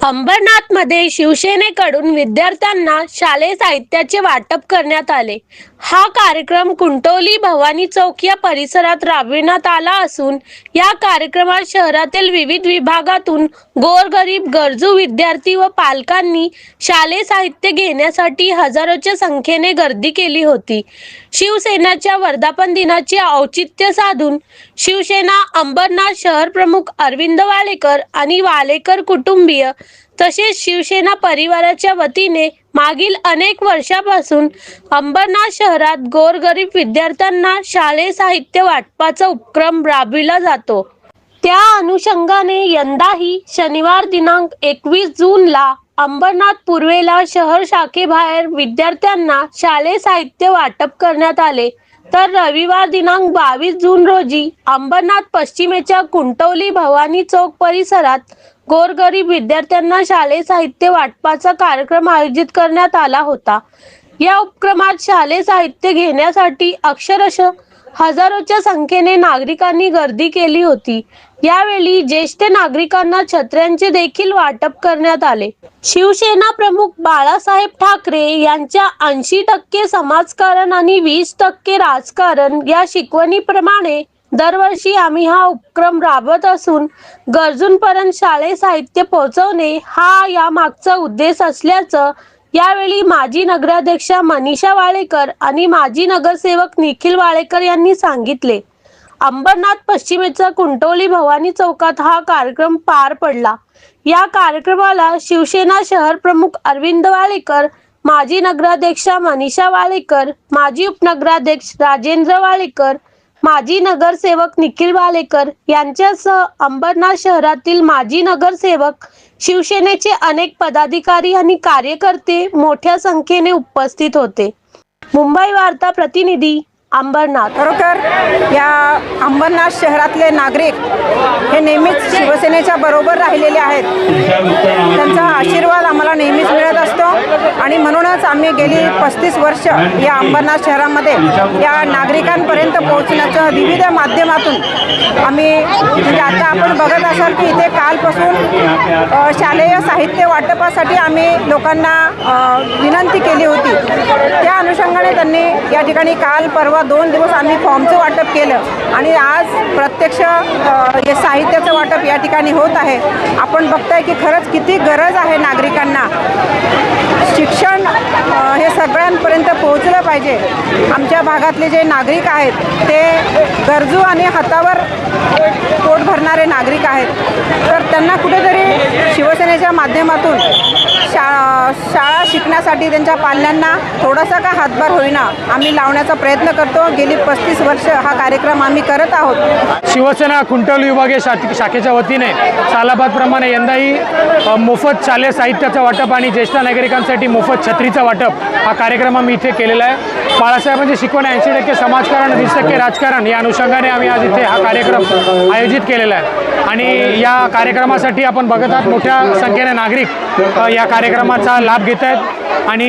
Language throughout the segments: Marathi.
अंबरनाथमध्ये शिवसेनेकडून विद्यार्थ्यांना शालेय साहित्याचे वाटप करण्यात आले. हा कार्यक्रम कुंटोली भवानी चौक या परिसरात राबविण्यात आला असून या कार्यक्रमात शहरातील विविध विभागातून गोरगरीब गरजू विद्यार्थी व पालकांनी शालेय साहित्य घेण्यासाठी हजारोच्या संख्येने गर्दी केली होती. शिवसेनाच्या वर्धापन दिनाचे औचित्य साधून शिवसेना अंबरनाथ शहर प्रमुख अरविंद वालेकर आणि वालेकर कुटुंबीय तसेच शिवसेना परिवाराच्या वतीने मागील अनेक वर्षापासून अंबरनाथ शहरात गोरगरीब विद्यार्थ्यांना शालेय साहित्य वाटपाचा उपक्रम राबविला जातो. त्या अनुषंगाने यंदाही शनिवार दिनांक एकवीस जूनला अंबरनाथ पूर्वेला शहर शाखेबाहेर विद्यार्थ्यांना शालेय साहित्य वाटप करण्यात आले. तर रविवार दिनांक बावीस जून रोजी अंबरनाथ पश्चिमेच्या कुंटवली भवानी चौक परिसरात गोरगरीब विद्यार्थ्यांना शालेय साहित्य वाटपाचा कार्यक्रम आयोजित करण्यात आला होता. या उपक्रमात शालेय साहित्य घेण्यासाठी अक्षरशः हजारोच्या संख्येने नागरिकांनी गर्दी केली होती. यावेळी ज्येष्ठ नागरिकांना छत्र्यांचे देखील वाटप करण्यात आले. शिवसेना प्रमुख बाळासाहेब ठाकरे यांच्या ऐंशी टक्के समाजकारण आणि वीस टक्के राजकारण या शिकवणीप्रमाणे दरवर्षी आम्ही हा उपक्रम राबवत असून गरजूंपर्यंत शालेय साहित्य पोहोचवणे हा या मागचा उद्देश असल्याचं यावेळी माजी नगराध्यक्षा मनीषा वाळेकर आणि माजी नगरसेवक निखिल वाळेकर यांनी सांगितले. अंबरनाथ पश्चिमेचा कुंटोली भवानी चौकात हा कार्यक्रम पार पडला. या कार्यक्रमाला शिवसेना शहर प्रमुख अरविंद वाळेकर माजी नगराध्यक्षा मनीषा वाळेकर माजी उपनगराध्यक्ष राजेंद्र वाळेकर माजी नगरसेवक निखिल वालेकर यांच्यासह अंबरनाथ शहरातील माजी नगरसेवक शिवसेनेचे अनेक पदाधिकारी आणि कार्यकर्ते मोठ्या संख्येने उपस्थित होते. मुंबई वार्ता प्रतिनिधी अंबरनाथ. खरोखर या अंबरनाथ शहरातले नागरिक हे नेहमीच शिवसेनेच्या बरोबर राहिलेले आहेत. त्यांचा आशीर्वाद आम्हाला नेहमीच मिळत असतो. आणि म्हणूनच आम्ही गेली पस्तीस वर्ष या अंबरनाथ शहरामध्ये या नागरिकांपर्यंत पोहोचण्याच्या विविध माध्यमातून आम्ही म्हणजे आता आपण बघत असाल की इथे कालपासून शालेय साहित्य वाटपासाठी आम्ही लोकांना विनंती केली होती. त्या अनुषंगाने त्यांनी या ठिकाणी काल परवा दोन दिवस आम्ही फॉर्मचं वाटप केलं. आणि आज प्रत्यक्ष हे साहित्याचं वाटप या ठिकाणी होत आहे. आपण बघताय की खरंच किती गरज आहे नागरिकांना. शिक्षण हे सगळ्यांपर्यंत पोहोचलं पाहिजे. आमच्या भागातले जे नागरिक आहेत ते गरजू आणि हातावर पोट भरणारे नागरिक आहेत. तर त्यांना कुठेतरी शिवसेनेच्या माध्यमातून शाळा शाळा शिकण्यासाठी त्यांच्या पाल्यांना थोडासा का हातभार होईना आम्ही लावण्याचा प्रयत्न करतो. गेली पस्तीस वर्ष हा कार्यक्रम आम्ही करत आहोत. शिवसेना कुंटल विभागीय शा- शाखेच्या वतीने सालाबादप्रमाणे यंदाही मोफत शालेय साहित्याचं वाटप आणि ज्येष्ठ नागरिकांसाठी मोफत छत्रीचं वाटप हा कार्यक्रम आम्ही इथे केलेला आहे. बाळासाहेबांची शिकवण ऐंशी टक्के समाजकारण वीस टक्के राजकारण या अनुषंगाने आम्ही आज इथे हा कार्यक्रम आयोजित केलेला आहे. आणि या कार्यक्रमासाठी आपण बघत आहात मोठ्या संख्येने नागरिक या कार्यक्रम कार्यक्रमाचा लाभ घेत आहेत. आणि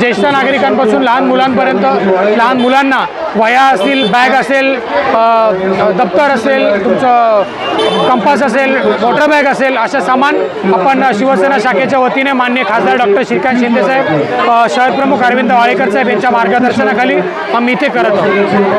ज्येष्ठ नागरिकांपासून लहान मुलांपर्यंत लहान मुलांना वह्या असतील बॅग असेल दप्तर असेल तुमचं कंपास असेल वॉटर बॅग असेल अशा सामान आपण शिवसेना शाखेच्या वतीने मान्य खासदार डॉक्टर श्रीकांत शिंदेसाहेब अ, शहर प्रमुख अरविंद वाळेकर साहेब यांच्या मार्गदर्शनाखाली आम्ही इथे करत आहोत.